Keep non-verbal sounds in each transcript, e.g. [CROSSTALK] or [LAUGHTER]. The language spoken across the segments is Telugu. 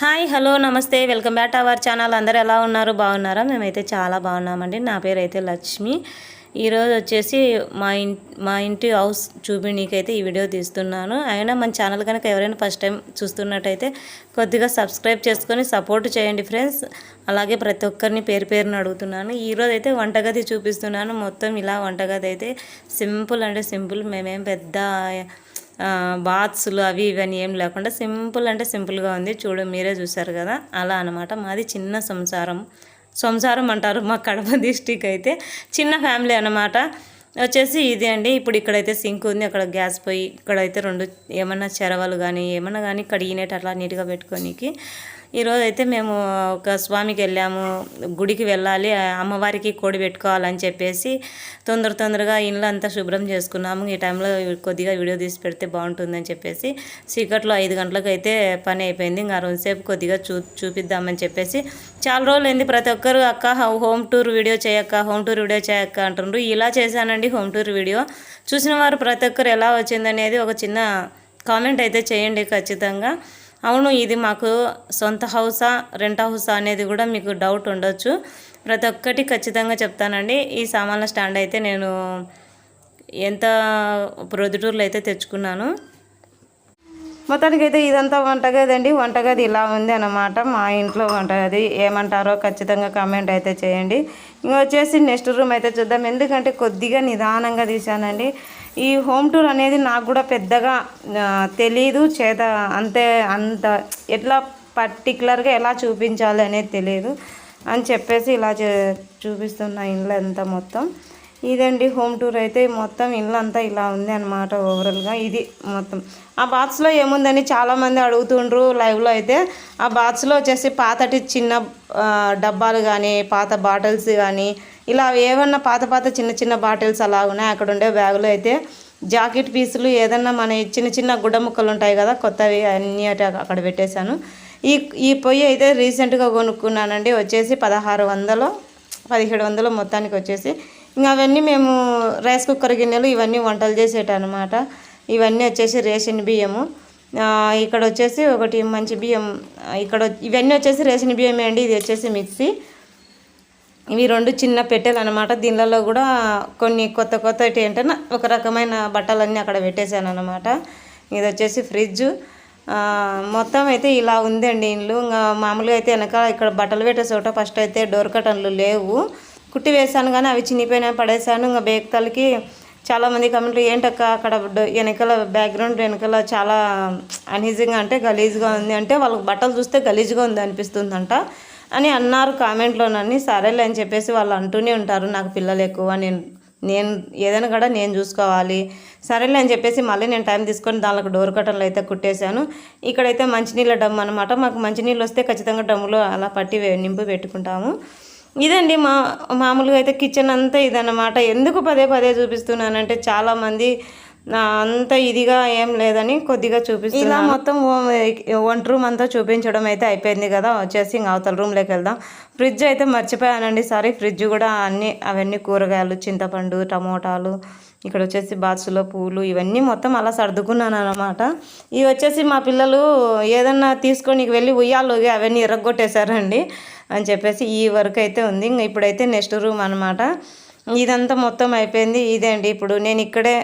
Hi hello namaste. Welcome back to our channel. అందరు ఎలా ఉన్నారు? బాగున్నారా? మేమైతే చాలా బాగున్నామండి. నా పేరు అయితే లక్ష్మి. ఈరోజు వచ్చేసి మా ఇంటి మా ఇంటి హౌస్ చూపించడానికైతే ఈ వీడియో తీస్తున్నాను. అయినా మన ఛానల్ కనుక ఎవరైనా ఫస్ట్ టైం చూస్తున్నట్టయితే కొద్దిగా సబ్స్క్రైబ్ చేసుకొని సపోర్ట్ చేయండి ఫ్రెండ్స్. అలాగే ప్రతి ఒక్కరిని పేరు పేరుని అడుగుతున్నాను. ఈరోజు అయితే వంటగది చూపిస్తున్నాను. మొత్తం ఇలా వంటగది అయితే సింపుల్ అంటే సింపుల్. మేమేం పెద్ద బాత్స్లు అవి ఇవన్నీ ఏం లేకుండా సింపుల్ అంటే సింపుల్గా ఉంది. చూడు మీరే చూసారు కదా? అలా అనమాట మాది చిన్న సంసారం. సంసారం అంటారు మా కడప [LAUGHS] డిస్టిక్ అయితే. చిన్న ఫ్యామిలీ అనమాట వచ్చేసి ఇదే అండి. ఇప్పుడు ఇక్కడైతే సింక్ ఉంది. అక్కడ గ్యాస్ పొయ్యి ఇక్కడైతే రెండు ఏమన్నా చెరవలు కానీ ఏమన్నా కానీ కడిగినట్టు అట్లా నీట్గా పెట్టుకోనికి ఈరోజు అయితే మేము ఒక స్వామికి వెళ్ళాము గుడికి వెళ్ళాలి అమ్మవారికి కోడి పెట్టుకోవాలని చెప్పేసి తొందర తొందరగా ఇండ్లు అంతా శుభ్రం చేసుకున్నాము. ఈ టైంలో కొద్దిగా వీడియో తీసి పెడితే బాగుంటుందని చెప్పేసి చీకట్లో ఐదు గంటలకు అయితే పని అయిపోయింది. ఇంకా రోజుసేపు కొద్దిగా చూ చూపిద్దామని చెప్పేసి చాలా రోజులు అయింది. ప్రతి ఒక్కరు అక్క హోమ్ టూర్ వీడియో చేయక్క హోమ్ టూర్ వీడియో చేయక్క అంటుండ్రు. ఇలా చేశానండి హోమ్ టూర్ వీడియో. చూసిన వారు ప్రతి ఒక్కరు ఎలా వచ్చిందనేది ఒక చిన్న కామెంట్ అయితే చేయండి ఖచ్చితంగా. అవును ఇది మాకు సొంత హౌసా రెంట్ హౌసా అనేది కూడా మీకు డౌట్ ఉండొచ్చు. ప్రతి ఒక్కటి ఖచ్చితంగా చెప్తానండి. ఈ సామాన్ల స్టాండ్ అయితే నేను ఎంత ప్రొద్దుటూరులో అయితే తెచ్చుకున్నాను. మొత్తానికి అయితే ఇదంతా వంటగది అండి వంటగది ఇలా ఉంది అన్నమాట. మా ఇంట్లో వంటగది. ఏమంటారో ఖచ్చితంగా కామెంట్ అయితే చేయండి. ఇంకా వచ్చేసి నెక్స్ట్ రూమ్ అయితే చూద్దాం. ఎందుకంటే కొద్దిగా నిదానంగా తీశానండి. ఈ హోమ్ టూర్ అనేది నాకు కూడా పెద్దగా తెలీదు. చేత అంతే అంత ఎట్లా పర్టికులర్గా ఎలా చూపించాలి అనేది తెలియదు అని చెప్పేసి ఇలా చూపిస్తున్న ఇండ్లు అంతా మొత్తం. ఇదండి హోమ్ టూర్ అయితే మొత్తం ఇల్లు అంతా ఇలా ఉంది అనమాట ఓవరాల్గా. ఇది మొత్తం. ఆ బాక్స్లో ఏముందని చాలామంది అడుగుతుండ్రు లైవ్లో అయితే. ఆ బాక్స్లో వచ్చేసి పాతటి చిన్న డబ్బాలు కానీ పాత బాటిల్స్ కానీ ఇలా ఏమన్నా పాత పాత చిన్న చిన్న బాటిల్స్ అలా ఉన్నాయి అక్కడ ఉండే బ్యాగులో అయితే జాకెట్ పీసులు ఏదన్నా మన చిన్న చిన్న గుడ్డ ముక్కలు ఉంటాయి కదా కొత్తవి అన్నీ అక్కడ పెట్టేశాను. ఈ ఈ పొయ్యి అయితే రీసెంట్గా కొనుక్కున్నానండి వచ్చేసి పదహారు వందలు పదిహేడు వందలు మొత్తానికి వచ్చేసి. ఇంకా అవన్నీ మేము రైస్ కుక్కర్ గిన్నెలు ఇవన్నీ వంటలు చేసేటనమాట ఇవన్నీ వచ్చేసి రేషన్ బియ్యము. ఇక్కడ వచ్చేసి ఒకటి మంచి బియ్యం ఇక్కడ ఇవన్నీ వచ్చేసి రేషన్ బియ్యమే అండి ఇది వచ్చేసి మిక్సీ. ఇవి రెండు చిన్న పెట్టెలు అనమాట దీనిలలో కూడా కొన్ని కొత్త కొత్త ఏంటంటే ఒక రకమైన బట్టలన్నీ అక్కడ పెట్టేశాను అనమాట ఇది వచ్చేసి ఫ్రిడ్జ్. మొత్తం అయితే ఇలా ఉందండి ఇల్లు. ఇంకా మామూలుగా అయితే వెనక ఇక్కడ బట్టలు పెట్టే చోట ఫస్ట్ అయితే డోర్ కటన్లు లేవు. కుట్టి వేసాను కానీ అవి చినిపోయినా పడేసాను ఇంకా బేక్తలకి చాలామంది కమెంట్లు ఏంటక్క అక్కడ వెనకాల బ్యాక్గ్రౌండ్ వెనకాల చాలా అన్ఈజీగా అంటే గలీజ్గా ఉంది అంటే వాళ్ళకి బట్టలు చూస్తే గలీజ్గా ఉంది అనిపిస్తుందంట. అని అన్నారు కామెంట్లోనని సరేలే అని చెప్పేసి వాళ్ళు అంటూనే ఉంటారు నాకు పిల్లలు ఎక్కువ నేను నేను ఏదైనా కూడా నేను చూసుకోవాలి సరేలే అని చెప్పేసి మళ్ళీ నేను టైం తీసుకొని దానికి డోర్ కట్టలు అయితే కుట్టేశాను. ఇక్కడైతే మంచినీళ్ళ డమ్ అనమాట మాకు మంచినీళ్ళు వస్తే ఖచ్చితంగా డమ్ములో అలా పట్టి నింపు పెట్టుకుంటాము. ఇదండి మా మామూలుగా అయితే కిచెన్ అంతా ఇదన్నమాట. ఎందుకు పదే పదే చూపిస్తున్నానంటే చాలామంది అంత ఇదిగా ఏం లేదని కొద్దిగా చూపిస్తుంది ఇలా మొత్తం వంట రూమ్ అంతా చూపించడం అయితే అయిపోయింది కదా వచ్చేసి ఇంక అవతల రూమ్లోకి వెళ్దాం. ఫ్రిడ్జ్ అయితే మర్చిపోయానండి సారీ ఫ్రిడ్జ్ కూడా అన్ని అవన్నీ కూరగాయలు చింతపండు టమోటాలు ఇక్కడ వచ్చేసి బాక్స్లో పూలు ఇవన్నీ మొత్తం అలా సర్దుకున్నాను అనమాట ఇవి వచ్చేసి మా పిల్లలు ఏదన్నా తీసుకొని వెళ్ళి ఉయ్యాలోకి అవన్నీ ఎరగొట్టేశారండి అని చెప్పేసి ఈ వర్క్ అయితే ఉంది. ఇంక ఇప్పుడైతే నెక్స్ట్ రూమ్ అనమాట ఇదంతా మొత్తం అయిపోయింది. ఇదే అండి ఇప్పుడు నేను ఇక్కడే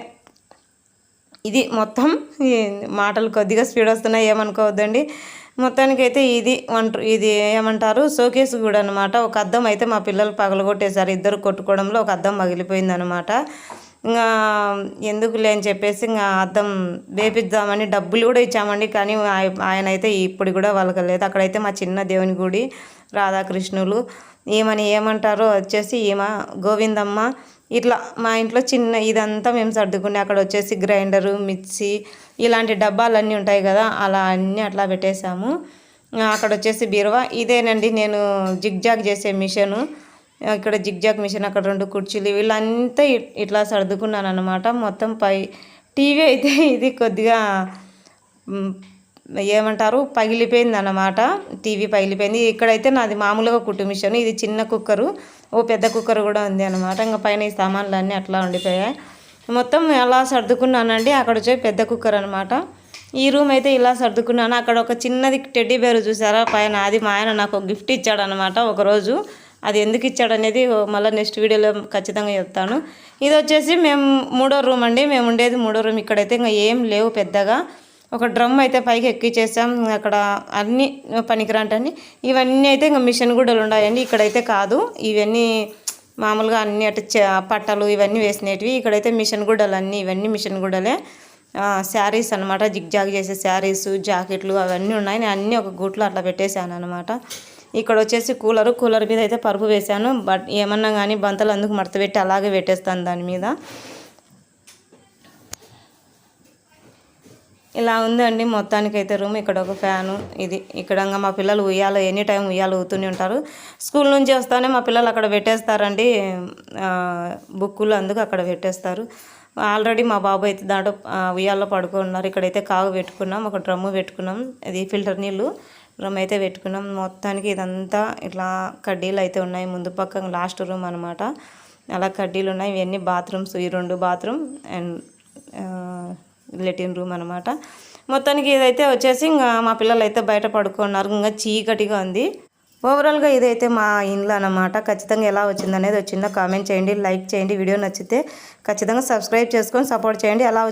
ఇది మొత్తం మాటలు కొద్దిగా స్పీడ్ వస్తున్నాయి ఏమనుకోవద్దండి. మొత్తానికైతే ఇది వంట ఇది ఏమంటారు షోకేస్ కూడా అనమాట ఒక అద్దం అయితే మా పిల్లలు పగలగొట్టేశారు ఇద్దరు కొట్టుకోవడంలో ఒక అద్దం పగిలిపోయింది అనమాట ఇంకా ఎందుకు లేని చెప్పేసి ఇంకా అద్దం వేపిద్దామని డబ్బులు కూడా ఇచ్చామండి కానీ ఆయన అయితే ఇప్పుడు కూడా వాళ్ళకి లేదు అక్కడైతే మా చిన్న దేవుని గుడి రాధాకృష్ణులు. ఏమని ఏమంటారో వచ్చేసి ఈమె గోవిందమ్మ ఇట్లా మా ఇంట్లో చిన్న ఇదంతా మేము సర్దుకునే అక్కడ వచ్చేసి గ్రైండరు మిక్సీ ఇలాంటి డబ్బాలన్నీ ఉంటాయి కదా అలా అన్నీ అట్లా పెట్టేశాము. అక్కడ వచ్చేసి బీరువా. ఇదేనండి నేను జిగ్జాగ్ చేసే మిషను. ఇక్కడ జిగ్జాగ్ మిషన్ అక్కడ రెండు కుర్చీలు వీళ్ళంతా ఇట్లా సర్దుకున్నాను అనమాట మొత్తం పై టీవీ అయితే [LAUGHS] ఇది కొద్దిగా ఏమంటారు? పగిలిపోయింది అన్నమాట టీవీ పగిలిపోయింది. ఇక్కడైతే నాది మామూలుగా కుట్టు మిషన్. ఇది చిన్న కుక్కరు. ఓ పెద్ద కుక్కర్ కూడా ఉంది అనమాట ఇంకా పైన ఈ సామాన్లు అన్నీ అట్లా ఉండిపోయాయి. మొత్తం ఎలా సర్దుకున్నానండి. అక్కడ వచ్చే పెద్ద కుక్కర్ అనమాట ఈ రూమ్ అయితే ఇలా సర్దుకున్నాను. అక్కడ ఒక చిన్నది టెడ్డీ బేర్ చూసారా? పైన అది మా ఆయన నాకు ఒక గిఫ్ట్ ఇచ్చాడనమాట ఒకరోజు. అది ఎందుకు ఇచ్చాడనేది మళ్ళీ నెక్స్ట్ వీడియోలో ఖచ్చితంగా చెప్తాను. ఇది వచ్చేసి మేము మూడో రూమ్ అండి. మేము ఉండేది మూడో రూమ్. ఇక్కడైతే ఇంకా ఏం లేవు పెద్దగా. ఒక డ్రమ్ అయితే పైకి ఎక్కిచ్చేసాం. అక్కడ అన్ని పనికిరాంటని ఇవన్నీ అయితే ఇంకా మిషన్ గుడ్డలు ఉన్నాయండి ఇక్కడైతే కాదు. ఇవన్నీ మామూలుగా అన్ని అటు పట్టలు ఇవన్నీ వేసినవి. ఇక్కడైతే మిషన్ గుడ్డలు అన్నీ ఇవన్నీ మిషన్ గుడ్డలే. శారీస్ అనమాట జిగ్ జాగ్ చేసే శారీస్ జాకెట్లు అవన్నీ ఉన్నాయి నేను అన్నీ ఒక గూట్లో అట్లా పెట్టేశాను అనమాట ఇక్కడ వచ్చేసి కూలరు. కూలర్ మీద అయితే పరుపు వేశాను. బట్ ఏమన్నా కానీ బంతలు అందుకు మడత పెట్టి అలాగే పెట్టేస్తాను దాని మీద. ఇలా ఉందండి. మొత్తానికి అయితే రూమ్. ఇక్కడ ఒక ఫ్యాను. ఇది ఇక్కడ మా పిల్లలు ఉయ్యాల ఎనీ టైం ఉయ్యాలు ఊతూనే ఉంటారు. స్కూల్ నుంచి వస్తానే మా పిల్లలు అక్కడ పెట్టేస్తారండి. బుక్కులు అందుకు అక్కడ పెట్టేస్తారు. ఆల్రెడీ మా బాబు అయితే దాంట్లో ఉయ్యాల్లో పడుకున్నారు. ఇక్కడైతే కాగు పెట్టుకున్నాం. ఒక డ్రమ్ము పెట్టుకున్నాం. ఇది ఫిల్టర్ నీళ్ళు డ్రమ్ అయితే పెట్టుకున్నాం. మొత్తానికి ఇదంతా ఇట్లా కడ్డీలు అయితే ఉన్నాయి. ముందు పక్క లాస్ట్ రూమ్ అనమాట అలా కడ్డీలు ఉన్నాయి. ఇవన్నీ బాత్రూమ్స్. ఈ రెండు బాత్రూమ్ అండ్ లెటిన్ రూమ్ అనమాట మొత్తానికి ఇదైతే వచ్చేసి ఇంకా మా పిల్లలు అయితే బయట పడుకున్నారు. ఇంకా చీకటిగా ఉంది. ఓవరాల్గా ఇదైతే మా ఇండ్లు అనమాట ఖచ్చితంగా ఎలా వచ్చింది అనేది వచ్చిందో కామెంట్ చేయండి లైక్ చేయండి. వీడియో నచ్చితే ఖచ్చితంగా సబ్స్క్రైబ్ చేసుకొని సపోర్ట్ చేయండి. ఎలా